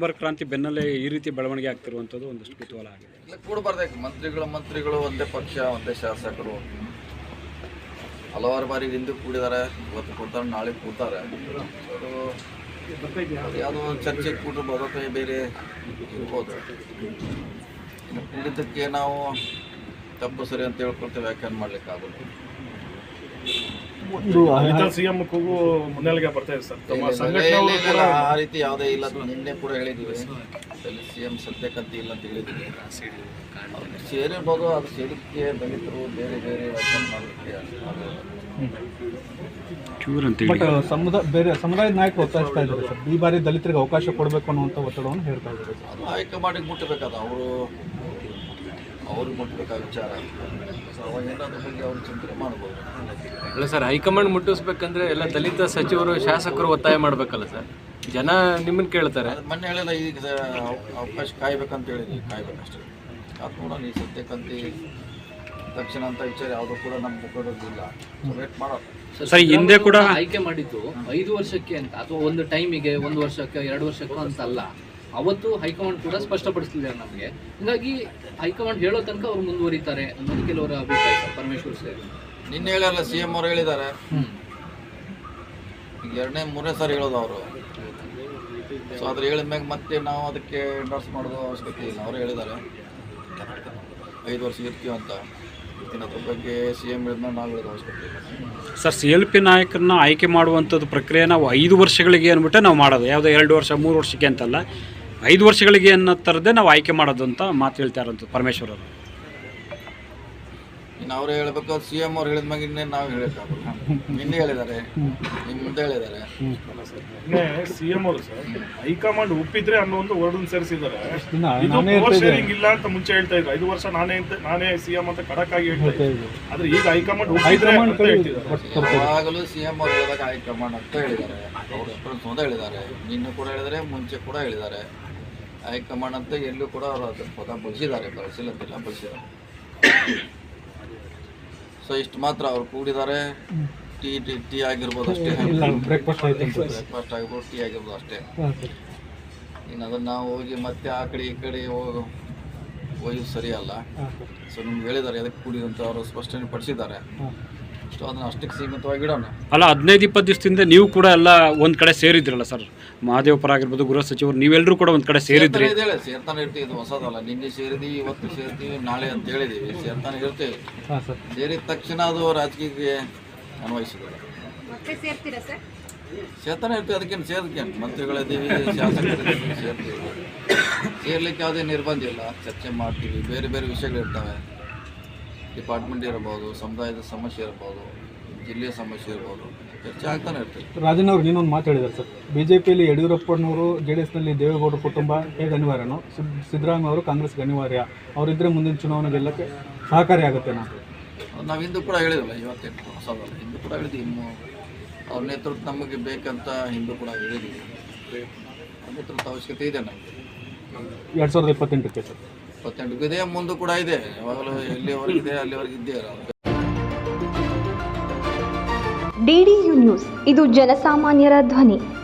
September ಕ್ರಾಂತಿ ಬೆನ್ನಲ್ಲೇ ಈ ರೀತಿ ಬೆಳವಣಿಗೆ ಆಗ್ತಿರುವಂಥದ್ದು ಒಂದಷ್ಟು ಕುತೂಹಲ ಆಗಿದೆ. ಇಲ್ಲ ಕೂಡಬಾರ್ಬೇಕು ಮಂತ್ರಿಗಳು ಮಂತ್ರಿಗಳು ಒಂದೇ ಪಕ್ಷ, ಒಂದೇ ಶಾಸಕರು. ಹಲವಾರು ಬಾರಿ ಹಿಂದೆ ಕೂಡಿದ್ದಾರೆ. ಇವತ್ತು ಕೂಡ್ತಾರೆ, ನಾಳೆ ಕೂಡ್ತಾರೆ. ಯಾವುದೋ ಒಂದು ಚರ್ಚೆಗೆ ಕೂಡ ಬರೋಕೆ ಬೇರೆ ಇರ್ಬೋದು. ಕೂಡಿದ್ದಕ್ಕೆ ನಾವು ತಪ್ಪು ಸರಿ ಅಂತ ಹೇಳ್ಕೊಳ್ತೇವೆ, ವ್ಯಾಖ್ಯಾನ ಮಾಡ್ಲಿಕ್ಕಾಗಲ್ಲ ಒಂದು ಸಿಎಂ ಕೂಗು ಮುನ್ನೆಲೆಗೆ ಬರ್ತಾ ಇದೆ ಸರ್. ತಮ್ಮ ಸಂಘಟನೆ ಕೂಡ ಆ ರೀತಿ ಯಾವುದೇ ಇಲ್ಲ ಅಂತ ನಿನ್ನೆ ಕೂಡ ಹೇಳಿದ್ದೀವಿ ಸಿ ಎಂ ಸದ್ಯಕ್ಕಂತ ಇಲ್ಲ ಅಂತ ಹೇಳಿದ್ದೀವಿ ಸೇರಿರ್ಬೋದು ಅದು ಸೇರಿಕೆ ದಲಿತರು ಬೇರೆ ಬೇರೆ ಮಾಡಲಿಕ್ಕೆ ಬಟ್ ಸಮುದಾಯ ಬೇರೆ ಸಮುದಾಯದ ನಾಯಕ ಒತ್ತಾಯಿಸ್ತಾ ಇದ್ದಾರೆ ಸರ್. ಈ ಬಾರಿ ದಲಿತರಿಗೆ ಅವಕಾಶ ಕೊಡಬೇಕು ಅನ್ನುವಂಥ ಒತ್ತಡವನ್ನು ಹೇಳ್ತಾ ಇದ್ದಾರೆ ಅದು ಹೈಕಮಾಂಡಿಗೆ ಮುಟ್ಟಬೇಕಾದ ಅವರು ಅವ್ರಿಗೆ ಮುಟ್ಟಬೇಕಾದ ವಿಚಾರ. ಸೊ ಅವಾಗಿಂದ ಅದ್ರ ಬಗ್ಗೆ ಅವ್ರು ಚಿಂತನೆ ಮಾಡ್ಬೋದು. ಅಲ್ಲ ಸರ್ ಹೈಕಮಾಂಡ್ ಮುಟ್ಟಿಸ್ಬೇಕಂದ್ರೆ ಎಲ್ಲ ದಲಿತ ಸಚಿವರು ಶಾಸಕರು ಒತ್ತಾಯ ಮಾಡಬೇಕಲ್ಲ ಸರ್? ಜನ ನಿಮ್ಮನ್ನ ಕೇಳ್ತಾರೆ. ಅದು ಮೊನ್ನೆ ಹೇಳಿಲ್ಲ ಈಗ ಅವ- ಅವಕಾಶ ಕಾಯ್ಬೇಕಂತ ಹೇಳಿದ್ವಿ. ಕಾಯ್ಬೇಕಷ್ಟೇ. ಅದು ನೋಡೋಣ ಈ ಸದ್ಯಕ್ಕಂತ ತಕ್ಷಣ ಅಂತ ವಿಚಾರ ಯಾವುದೂ ಕೂಡ ನಮ್ಮ ಮುಖದಲ್ಲಿಲ್ಲ ವೇಟ್ ಮಾಡೋಣ ಸರ್ ಹಿಂದೆ ಕೂಡ ಆಯ್ಕೆ ಮಾಡಿದ್ದು ಐದು ವರ್ಷಕ್ಕೆ ಅಂತ ಅಥವಾ ಒಂದು ಟೈಮಿಗೆ ಒಂದು ವರ್ಷಕ್ಕೆ ಎರಡು ವರ್ಷಕ್ಕೂ ಅಂತ ಅಲ್ಲ ಅವತ್ತು ಹೈಕಮಾಂಡ್ ಕೂಡ ಸ್ಪಷ್ಟಪಡಿಸಲಿಲ್ಲ ನಮಗೆ. ಹೀಗಾಗಿ ಹೈಕಮಾಂಡ್ ಹೇಳೋ ತನಕ ಅವ್ರು ಮುಂದುವರಿತಾರೆ ಅನ್ನೋದು ಕೆಲವರ ಅಭಿಪ್ರಾಯ ಪರಮೇಶ್ವರ್ ಸರ್. ನಿನ್ನೆ ಹೇಳಲ್ಲ ಸಿ ಎಂ ಅವ್ರು ಹೇಳಿದ್ದಾರೆ. ಈಗ ಎರಡನೇ ಮೂರನೇ ಸಾರಿ ಹೇಳೋದು ಅವರು. ಸೊ ಅದ್ರ ಹೇಳಿದ ಮ್ಯಾಗ ಮತ್ತೆ ನಾವು ಅದಕ್ಕೆ ಎಂಡರ್ಸ್ ಮಾಡೋದು ಅವಶ್ಯಕತೆ ಇಲ್ಲ. ಅವರು ಹೇಳಿದ್ದಾರೆ. ಐದು ವರ್ಷ ಇರ್ತೀವಿ ಅಂತ. ಇನ್ನು ಅದ್ರ ಬಗ್ಗೆ ಸಿ ಎಂ ನಾವು ಹೇಳೋದು ಅವಶ್ಯಕತೆ ಇಲ್ಲ. ಸರ್ ಸಿ ಎಲ್ ಪಿ ನಾಯಕರನ್ನ ಆಯ್ಕೆ ಮಾಡುವಂಥದ್ದು ಪ್ರಕ್ರಿಯೆ ನಾವು ಐದು ವರ್ಷಗಳಿಗೆ ಅಂದ್ಬಿಟ್ಟು ನಾವು ಮಾಡೋದು. ಯಾವುದೋ ಎರಡು ವರ್ಷ ಮೂರು ವರ್ಷಕ್ಕೆ ಅಂತಲ್ಲ. ಐದು ವರ್ಷಗಳಿಗೆ ಅನ್ನೋ ಥರದ್ದೇ ನಾವು ಆಯ್ಕೆ ಮಾಡೋದು ಅಂತ ಮಾತು ಹೇಳ್ತಾ ಇರೋದು ಪರಮೇಶ್ವರ್ ಅವರು. ಇನ್ನು ಅವರೇ ಹೇಳಬೇಕು ಸಿ ಎಂ ಅವ್ರು ಹೇಳಿದ ಮ್ಯಾಗ ಇನ್ನೇನು ನಾವು ಹೇಳಕ್ಕಾಗಲ್ಲ. ನಿನ್ನೆ ಹೇಳಿದ್ದಾರೆ. ನಿಮ್ಮ ಮುಂದೆ ಹೇಳಿದ್ದಾರೆ. ಇನ್ನೇ ಸಿಎಂ ಅವರು ಸರ್ ಹೈಕಮಾಂಡ್ ಒಪ್ಪಿದ್ರೆ ಅನ್ನೋ ಒಂದು ವರ್ಡ್ ಸೇರಿಸಿದ್ದಾರೆ. ಶೇರಿಂಗ್ ಇಲ್ಲ ಅಂತ ಮುಂಚೆ ಹೇಳ್ತಾ ಇದ್ರು. ಐದು ವರ್ಷ ನಾನೇ ಅಂತ ನಾನೇ ಸಿಎಂ ಅಂತ ಖಡಕ್ ಆಗಿ ಹೇಳ್ತಾ ಇದ್ರು. ಆದ್ರೆ ಈಗ ಹೈಕಮಾಂಡ್ ಒಪ್ಪಿದ್ರೆ ಅಂತ ಹೇಳ್ತಿದ್ದಾರೆ. ಯಾವಾಗಲೂ ಸಿ ಎಂ ಅವ್ರು ಹೇಳಿದಾಗ ಹೈಕಮಾಂಡ್ ಅಂತ ಹೇಳಿದ್ದಾರೆ. ಅವ್ರು ಎಕ್ಸ್ಪೀರಿಯನ್ಸ್ ಅಂತ ಹೇಳಿದ್ದಾರೆ. ನಿನ್ನೆ ಕೂಡ ಹೇಳಿದರೆ ಮುಂಚೆ ಕೂಡ ಹೇಳಿದ್ದಾರೆ. ಹೈಕಮಾಂಡ್ ಅಂತ ಎಲ್ಲೂ ಕೂಡ ಅವರು ಅದ್ರ ಪದ ಬಳಸಿದ್ದಾರೆ ಬಳಸಿಲ್ಲಂತಿಲ್ಲ ಬಳಸಿದ್ದಾರೆ ಸೊ ಇಷ್ಟು ಮಾತ್ರ ಅವ್ರು ಕೂಡಿದ್ದಾರೆ. ಟೀ ಟೀ ಟೀ ಆಗಿರ್ಬೋದು ಅಷ್ಟೇ. ಬ್ರೇಕ್ಫಾಸ್ಟ್ ಆಗಿರ್ಬೋದು ಟೀ ಆಗಿರ್ಬೋದು ಅಷ್ಟೇ. ಸರ್. ಇನ್ನು ಅದನ್ನು ನಾವು ಹೋಗಿ ಮತ್ತೆ ಆ ಕಡೆ ಈ ಕಡೆ ಹೋಗಿ ಒಯ್ಯೋದು ಸರಿಯಲ್ಲ. ಅಲ್ಲ ಸರ್. ಸೊ ನಿಮ್ಗೆ ಹೇಳಿದ್ದಾರೆ ಅದಕ್ಕೆ ಕೂಡಿದಂತ ಅವರು ಸ್ಪಷ್ಟನೆ ಪಡಿಸಿದ್ದಾರೆ. ಸೊ ಅದನ್ನು ಅಷ್ಟಕ್ಕೆ ಸೀಮಿತವಾಗಿ ಇಡೋಣ. ಅಲ್ಲ ಹದಿನೈದು ಇಪ್ಪತ್ತು ದಿವಸದಿಂದ ನೀವು ಕೂಡ ಎಲ್ಲ ಒಂದು ಕಡೆ ಸೇರಿದ್ರಲ್ಲ ಸರ್? ಮಹಾದೇವಪುರ ಆಗಿರ್ಬೋದು ಗೃಹ ಸಚಿವರು ನೀವೆಲ್ಲರೂ ಕೂಡ ಒಂದು ಕಡೆ ಸೇರಿದ್ರಿ. ಸೇರ್ತಾನೆ ಇರ್ತೀವಿ ಇದು ಹೊಸದಲ್ಲ. ನಿನ್ನೆ ಸೇರಿದೀವಿ ಇವತ್ತು ಸೇರ್ತೀವಿ ನಾಳೆ ಅಂತ ಹೇಳಿದೀವಿ. ಸೇರ್ತಾನೆ ಇರ್ತೀವಿ. ಹಾಂ ಸರ್. ಸೇರಿದ ತಕ್ಷಣ ಅದು ರಾಜಕೀಯಕ್ಕೆ ಅನ್ವಯಿಸಿದೆ ಮತ್ತೆ ಸೇರ್ತೀರಾ ಸರ್? ಸೇರ್ತಾನೆ ಇರ್ತೀವಿ ಅದಕ್ಕೇನು ಸೇರ್ಕೇನು ಮಂತ್ರಿಗಳಿದ್ದೀವಿ ಶಾಸಕರಿದ್ದೀವಿ ಸೇರ್ತೀವಿ. ಸೇರ್ಲಿಕ್ಕೆ ಯಾವುದೇ ನಿರ್ಬಂಧ ಇಲ್ಲ. ಚರ್ಚೆ ಮಾಡ್ತೀವಿ ಬೇರೆ ಬೇರೆ ವಿಷಯಗಳಿರ್ತವೆ. ಡಿಪಾರ್ಟ್ಮೆಂಟ್ ಇರ್ಬೋದು ಸಮುದಾಯದ ಸಮಸ್ಯೆ ಇರ್ಬೋದು ಜಿಲ್ಲೆಯ ಸಮಸ್ಯೆ ಇರ್ಬೋದು ಚರ್ಚೆ ಆಗ್ತಾನೆ ಇರ್ತದೆ. ರಾಜನ್ ನೀನೊಂದು ಇನ್ನೊಂದು ಮಾತು ಹೇಳಿದ್ದಾರೆ ಸರ್. ಬಿ ಜೆ ಪಿಯಲ್ಲಿ ಯಡಿಯೂರಪ್ಪನವರು ಜೆ ಡಿ ಎಸ್ನಲ್ಲಿ ದೇವೇಗೌಡರ ಕುಟುಂಬ ಹೇಗೆ ಅನಿವಾರ್ಯನೋ ಸಿದ್- ಸಿದ್ದರಾಮಯ್ಯ ಅವರು ಕಾಂಗ್ರೆಸ್ಗೆ ಅನಿವಾರ್ಯ ಅವರಿದ್ದರೆ ಮುಂದಿನ ಚುನಾವಣೆ ಗೆಲ್ಲಕ್ಕೆ ಸಹಕಾರಿಯಾಗುತ್ತೆ ನಾವು ನಾವು ಹಿಂದೂ ಕೂಡ ಹೇಳಿದ್ವಲ್ಲ ಇವತ್ತೇನು ಹೊಸದಲ್ಲ ಹಿಂದೂ ಕೂಡ ಹೇಳಿದ್ವಿ ಇನ್ನು ಅವ್ರ ನೇತೃತ್ವ ನಮಗೆ ಬೇಕಂತ ಹಿಂದೂ ಕೂಡ ಹೇಳಿದ್ವಿ. ಆ ನೇತೃತ್ವ ಅವಶ್ಯಕತೆ ಇದೆ ನಮಗೆ. ಎರಡು ಸಾವಿರದ ಇಪ್ಪತ್ತೆಂಟಕ್ಕೆ ಸರ್. ಇಪ್ಪತ್ತೆಂಟು ಇದೆ ಮುಂದೆ ಕೂಡ ಇದೆ. ಯಾವಾಗಲೂ ಎಲ್ಲಿವರೆಗಿದೆ ಅಲ್ಲಿವರೆಗೆ ಇದ್ದೇ ಇರೋದು ಡಿಡಿಯು ನ್ಯೂಸ್. ಇದು ಜನಸಾಮಾನ್ಯರ ಧ್ವನಿ.